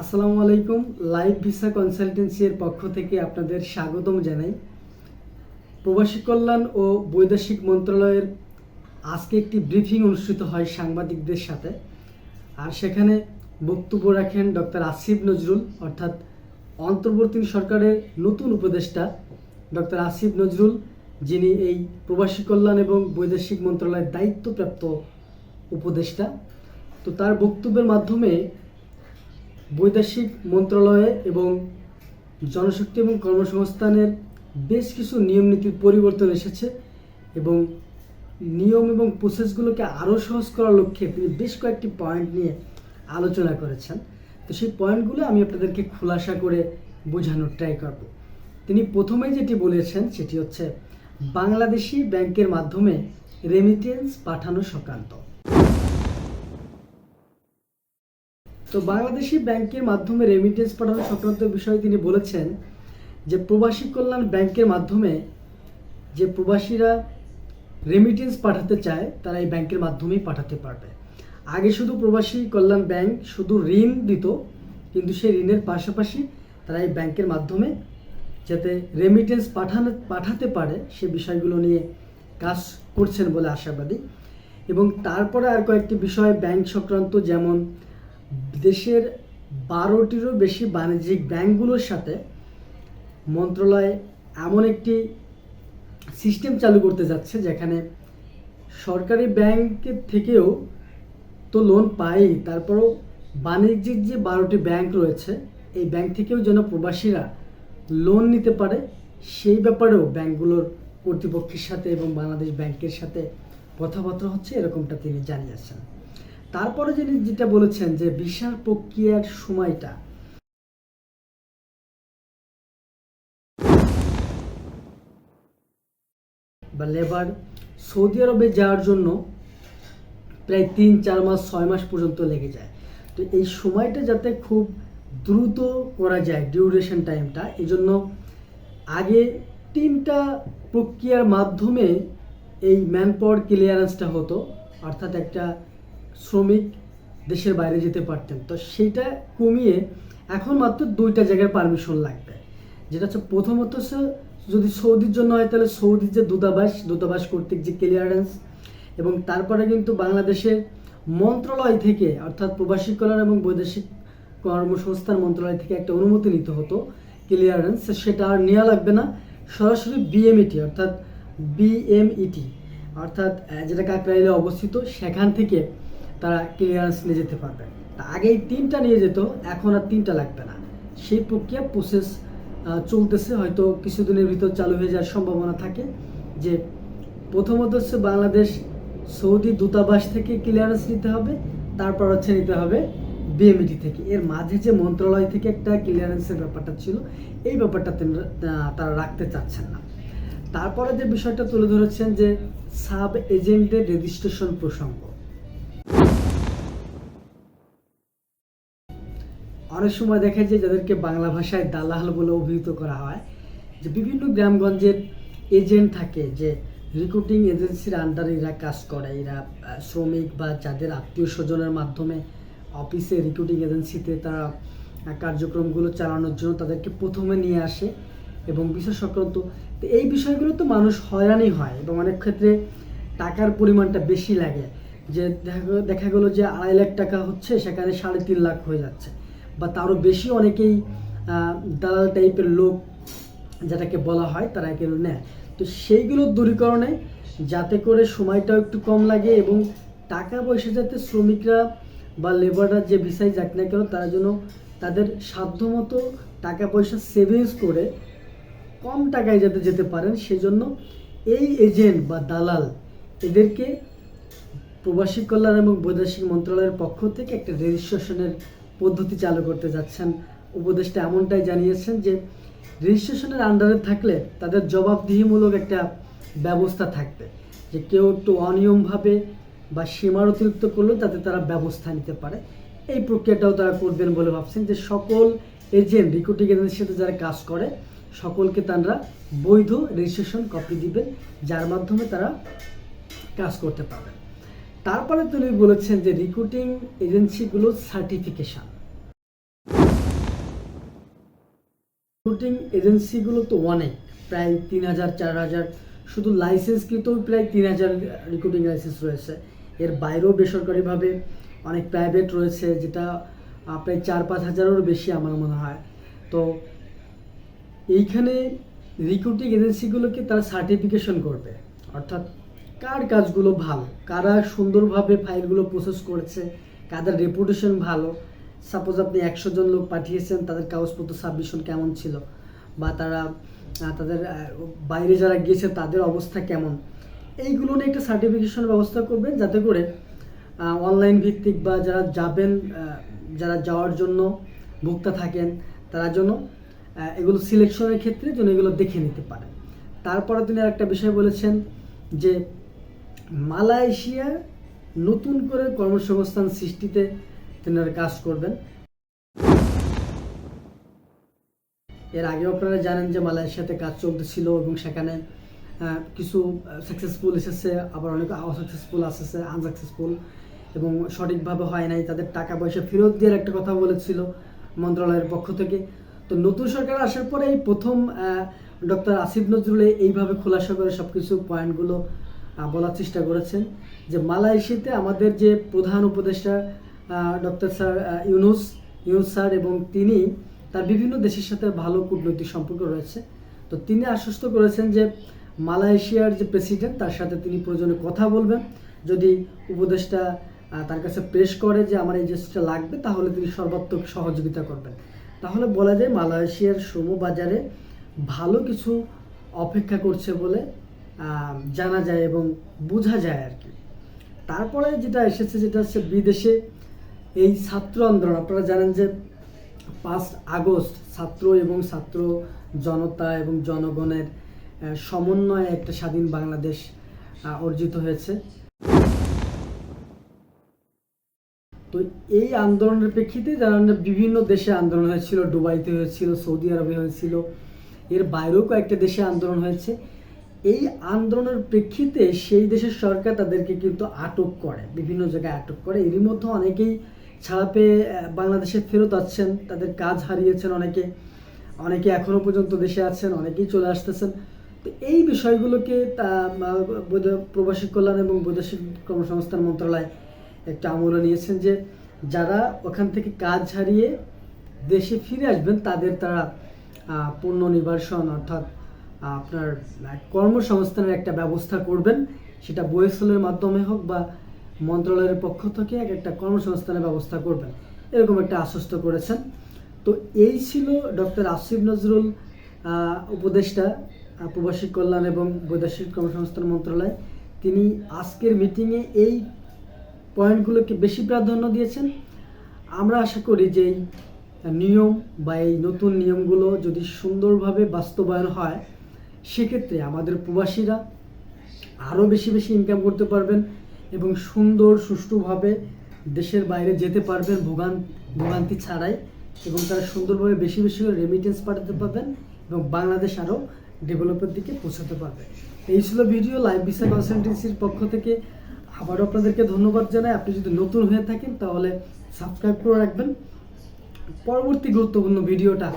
আসসালামু আলাইকুম, live visa consultancy এর পক্ষ থেকে আপনাদের স্বাগতম জানাই। প্রবাসী কল্যাণ ও বৈদেশিক মন্ত্রণালয়ের আজকে একটি ব্রিফিং অনুষ্ঠিত হয় সাংবাদিকদের সাথে। আর সেখানে বক্তব্য রাখেন ডক্টর আসিফ নজরুল, অর্থাৎ অন্তর্বর্তী সরকারের নতুন উপদেষ্টা ডক্টর আসিফ নজরুল, যিনি এই প্রবাসী কল্যাণ এবং বৈদেশিক মন্ত্রণালয়ের দায়িত্বপ্রাপ্ত উপদেষ্টা। তো তার বক্তব্যের মাধ্যমে বৈদেশিক মন্ত্রণালয়ে এবং জনশক্তি এবং কর্মসংস্থানের বেশ কিছু নিয়ম নীতির পরিবর্তন এসেছে এবং নিয়ম এবং প্রসেসগুলোকে আরও সহজ করার লক্ষ্যে তিনি বেশ কয়েকটি পয়েন্ট নিয়ে আলোচনা করেছেন। তো সেই পয়েন্টগুলো আমি আপনাদেরকে খোলাসা করে বোঝানোর ট্রাই করব। তিনি প্রথমে যেটি বলেছেন সেটি হচ্ছে, বাংলাদেশি ব্যাংকের মাধ্যমে রেমিটেন্স পাঠানো সংক্রান্ত। তো বাংলাদেশি ব্যাংকের মাধ্যমে রেমিটেন্স পাঠানো সংক্রান্ত বিষয়ে তিনি বলেছেন যে প্রবাসী কল্যাণ ব্যাংকের মাধ্যমে যে প্রবাসীরা রেমিটেন্স পাঠাতে চায়, তারা এই ব্যাংকের মাধ্যমেই পাঠাতে পারবে। আগে শুধু প্রবাসী কল্যাণ ব্যাংক শুধু ঋণ দিত, কিন্তু সেই ঋণের পাশাপাশি তারা এই ব্যাংকের মাধ্যমে যাতে রেমিটেন্স পাঠানো, পাঠাতে পারে, সে বিষয়গুলো নিয়ে কাজ করছেন বলে আশাবাদী। এবং তারপরে আর কয়েকটি বিষয় ব্যাংক সংক্রান্ত যেমন দেশের বারোটিরও বেশি বাণিজ্যিক ব্যাংকগুলোর সাথে মন্ত্রণালয় এমন একটি সিস্টেম চালু করতে যাচ্ছে যেখানে সরকারি ব্যাংকের থেকেও তো লোন পাই তারপরও বাণিজ্যিক যে বারোটি ব্যাংক রয়েছে, এই ব্যাংক থেকেও যেন প্রবাসীরা লোন নিতে পারে, সেই ব্যাপারেও ব্যাংকগুলোর কর্তৃপক্ষের সাথে এবং বাংলাদেশ ব্যাংকের সাথে কথাবার্তা হচ্ছে এরকমটা তিনি জানিয়েছেন। তারপরে যিনি যেটা বলেছেন যে বিশাল প্রক্রিয়ার সময়টা। বা লেবার সৌদি আরবে যাওয়ার জন্য প্রায় তিন, চার মাস, ছয় মাস পর্যন্ত লেগে যায়। তো এই সময়টা যাতে খুব দ্রুত করা যায় ডিউরেশন টাইমটা এই জন্য আগে তিনটা প্রক্রিয়ার মাধ্যমে এই ম্যান পাওয়ার ক্লিয়ারেন্সটা হতো। অর্থাৎ একটা শ্রমিক দেশের বাইরে যেতে পারতেন। তো সেইটা কমিয়ে এখন মাত্র দুইটা জায়গায় পারমিশন লাগবে। যেটা হচ্ছে প্রথমত যদি সৌদির জন্য হয় তাহলে সৌদির যে দূতাবাস দূতাবাস কর্তৃক যে ক্লিয়ারেন্স এবং তারপরে কিন্তু বাংলাদেশের মন্ত্রণালয় থেকে অর্থাৎ প্রবাসী কল্যাণ এবং বৈদেশিক কর্মসংস্থান মন্ত্রণালয় থেকে একটা অনুমতি নিতে হতো ক্লিয়ারেন্স সেটা আর নেওয়া লাগবে না। সরাসরি বিএমইটি অর্থাৎ বিএমইটি অর্থাৎ আহ, যেটা কাকরাইলে অবস্থিত সেখান থেকে তারা ক্লিয়ারেন্স নিয়ে যেতে পারবে। তা আগে এই তিনটা নিয়ে যেত, এখন আর তিনটা লাগবে না। সেই প্রক্রিয়া প্রসেস চলতেছে, হয়তো কিছুদিনের ভিতর চালু হয়ে যাওয়ার সম্ভাবনা থাকে যে প্রথমত হচ্ছে বাংলাদেশ সৌদি দূতাবাস থেকে ক্লিয়ারেন্স নিতে হবে, তারপর হচ্ছে নিতে হবে বিএমইটি থেকে। এর মাঝে যে মন্ত্রণালয় থেকে একটা ক্লিয়ারেন্সের ব্যাপারটা ছিল, এই ব্যাপারটা তারা রাখতে চাচ্ছেন না। তারপরে যে বিষয়টা তুলে ধরেছেন যে সাব এজেন্টের রেজিস্ট্রেশন প্রসঙ্গ। অনেক সময় দেখা যায় যাদেরকে বাংলা ভাষায় দালাল বলে অভিহিত করা হয়, যে বিভিন্ন গ্রামগঞ্জের এজেন্ট থাকে যে রিক্রুটিং এজেন্সির আন্ডারে এরা কাজ করে। এরা শ্রমিক বা যাদের আত্মীয় স্বজনের মাধ্যমে অফিসে রিক্রুটিং এজেন্সিতে তারা কার্যক্রমগুলো চালানোর জন্য তাদেরকে প্রথমে নিয়ে আসে এবং বিষয় সংক্রান্ত এই বিষয়গুলো তো মানুষ হয়রানি হয় এবং অনেক ক্ষেত্রে টাকার পরিমাণটা বেশি লাগে। যে দেখা দেখা গেলো যে আড়াই লাখ টাকা হচ্ছে, সেখানে সাড়ে তিন লাখ হয়ে যাচ্ছে। বা তারও বেশি অনেকেই দালাল টাইপের লোক যেটাকে বলা হয়, তারা কেন নেয়। তো সেইগুলো দূরীকরণে যাতে করে সময়টাও একটু কম লাগে এবং টাকা পয়সা যাতে শ্রমিকরা বা লেবাররা যে ভিসায় যাক না কেন, তারা যেন তাদের সাধ্যমতো টাকা পয়সা সেভিংস করে কম টাকায় যাতে যেতে পারেন, সেজন্য এই এজেন্ট বা দালাল এদেরকে প্রবাসী কল্যাণ এবং বৈদেশিক মন্ত্রণালয়ের পক্ষ থেকে একটা রেজিস্ট্রেশনের পদ্ধতি চালু করতে যাচ্ছেন। উপদেষ্টা এমনটাই জানিয়েছেন যে রেজিস্ট্রেশনের আন্ডারে থাকলে তাদের জবাবদিহিমূলক একটা ব্যবস্থা থাকবে। যে কেউ একটু অনিয়মভাবে বা সীমার অতিরিক্ত করলেও তাতে তারা ব্যবস্থা নিতে পারে। এই প্রক্রিয়াটাও তারা করবেন বলে ভাবছেন যে, সকল এজেন্ট রিক্রুটিং এজেন্সির সাথে যারা কাজ করে, সকলকে তারা বৈধ রেজিস্ট্রেশন কপি দিবেন, যার মাধ্যমে তারা কাজ করতে পারবেন। তারপরে তিনি বলেছেন যে রিক্রুটিং এজেন্সিগুলোর সার্টিফিকেশন রিক্রুটিং এজেন্সিগুলো তো অনেক, প্রায় তিন হাজার, চার হাজার। শুধু লাইসেন্সকৃতও প্রায় তিন হাজার রিক্রুটিং লাইসেন্স রয়েছে। এর বাইরেও বেসরকারিভাবে অনেক প্রাইভেট রয়েছে, যেটা প্রায় চার, পাঁচ হাজারেরও বেশি আমার মনে হয়। তো এইখানে রিক্রুটিং এজেন্সিগুলোকে তারা সার্টিফিকেশন করবে। অর্থাৎ কার কাজগুলো ভালো? কারা সুন্দরভাবে ফাইলগুলো প্রসেস করেছে? কাদের রেপুটেশন ভালো? সাপোজ আপনি একশো জন লোক পাঠিয়েছেন, তাদের কাগজপত্র সাবমিশন কেমন ছিল? বা তারা তাদের বাইরে যারা গিয়েছে, তাদের অবস্থা কেমন? এইগুলো নিয়ে একটা সার্টিফিকেশন ব্যবস্থা করবেন যাতে করে অনলাইন ভিত্তিক বা যারা যাবেন যারা যাওয়ার জন্য ভোক্তা থাকেন, তারা যেন এগুলো সিলেকশনের ক্ষেত্রে যেন এগুলো দেখে নিতে পারেন। তারপরে তিনি আরেকটা বিষয় বলেছেন যে মালয়েশিয়া নতুন করে কর্মসংস্থান সৃষ্টিতে তেনারা কাজ করবেন। এর আগে আপনারা জানেন যে মালয়েশিয়াতে কাজ চলতেছিল এবং সেখানে কিছু সাকসেসফুল এসেছে, আবার অনেক অসাকসেসফুল আসেছে আনসাকসেসফুল এবং সঠিকভাবে হয় নাই, তাদের টাকা পয়সা ফেরত দেওয়ার একটা কথা বলেছিল মন্ত্রণালয়ের পক্ষ থেকে। তো নতুন সরকার আসার পরে এই প্রথম ডক্টর আসিফ নজরুল এইভাবে খোলাসা করে সব কিছু পয়েন্টগুলো বলার চেষ্টা করেছেন যে মালয়েশিয়াতে আমাদের যে প্রধান উপদেষ্টা doctor sir Yunus Yunus sir এবং তিনি, তার বিভিন্ন দেশের সাথে ভালো কূটনৈতিক সম্পর্ক রয়েছে। তো তিনি আশ্বস্ত করেছেন যে মালয়েশিয়ার যে প্রেসিডেন্ট, তার সাথে তিনি প্রয়োজনে কথা বলবেন। যদি উপদেষ্টা তার কাছে প্রেস করে যে আমার এই জিনিসটা লাগবে, তাহলে তিনি সর্বাত্মক সহযোগিতা করবেন। তাহলে বলা যায় মালয়েশিয়ার শ্রম বাজারে ভালো কিছু অপেক্ষা করছে বলে জানা যায় এবং বোঝা যায় আর কি। তারপরে যেটা এসেছে যেটা হচ্ছে বিদেশে এই ছাত্র আন্দোলন। আপনারা জানেন যে পাঁচ আগস্ট ছাত্র এবং ছাত্র জনতা এবং জনগণের সমন্বয়ে একটা স্বাধীন বাংলাদেশ অর্জিত হয়েছে। তো এই আন্দোলনের প্রেক্ষিতে যারা বিভিন্ন দেশে আন্দোলন হয়েছিল, দুবাইতে হয়েছিল, সৌদি আরবে হয়েছিল, এর বাইরেও কয়েকটা দেশে আন্দোলন হয়েছে। এই আন্দোলনের প্রেক্ষিতে সেই দেশের সরকার তাদেরকে কিন্তু আটক করে, বিভিন্ন জায়গায় আটক করে। এরই মধ্যে অনেকেই ছাড়া পেয়ে বাংলাদেশে ফেরত আসছেন, তাদের কাজ হারিয়েছেন অনেকে। অনেকে এখনও পর্যন্ত দেশে আছেন, অনেকেই চলে আসতেছেন। তো এই বিষয়গুলোকে তা প্রবাসী কল্যাণ এবং বৈদেশিক কর্মসংস্থান মন্ত্রণালয় একটা আমলে নিয়েছেন যে, যারা ওখান থেকে কাজ হারিয়ে দেশে ফিরে আসবেন, তাদের তারা পূর্ণ নিবাসন অর্থাৎ আপনার কর্মসংস্থানের একটা ব্যবস্থা করবেন। সেটা বইসলের মাধ্যমে হোক বা মন্ত্রণালয়ের পক্ষ থেকে এক একটা কর্মসংস্থানের ব্যবস্থা করবেন। এরকম একটা আশ্বস্ত করেছেন। তো এই ছিল ডক্টর আসিফ নজরুল উপদেষ্টা প্রবাসী কল্যাণ এবং বৈদেশিক কর্মসংস্থান মন্ত্রণালয়। তিনি আজকের মিটিংয়ে এই পয়েন্টগুলোকে বেশি প্রাধান্য দিয়েছেন। আমরা আশা করি যে নিয়ম বা এই নতুন নিয়মগুলো যদি সুন্দরভাবে বাস্তবায়ন হয় সেক্ষেত্রে আমাদের প্রবাসীরা আরও বেশি বেশি ইনকাম করতে পারবেন এবং সুন্দর, সুষ্ঠুভাবে দেশের বাইরে যেতে পারবেন ভোগান, ভোগান্তি ছাড়াই এবং তারা সুন্দরভাবে বেশি বেশি করে রেমিটেন্স পাঠাতে পারবেন এবং বাংলাদেশ আরও ডেভেলপের দিকে পৌঁছাতে পারবে। এই ছিল ভিডিও লাইভ ভিসা কনসালটেন্সির পক্ষ থেকে। আবারও আপনাদেরকে ধন্যবাদ জানাই। আপনি যদি নতুন হয়ে থাকেন তাহলে সাবস্ক্রাইব করে রাখবেন। পরবর্তী গুরুত্বপূর্ণ ভিডিওটা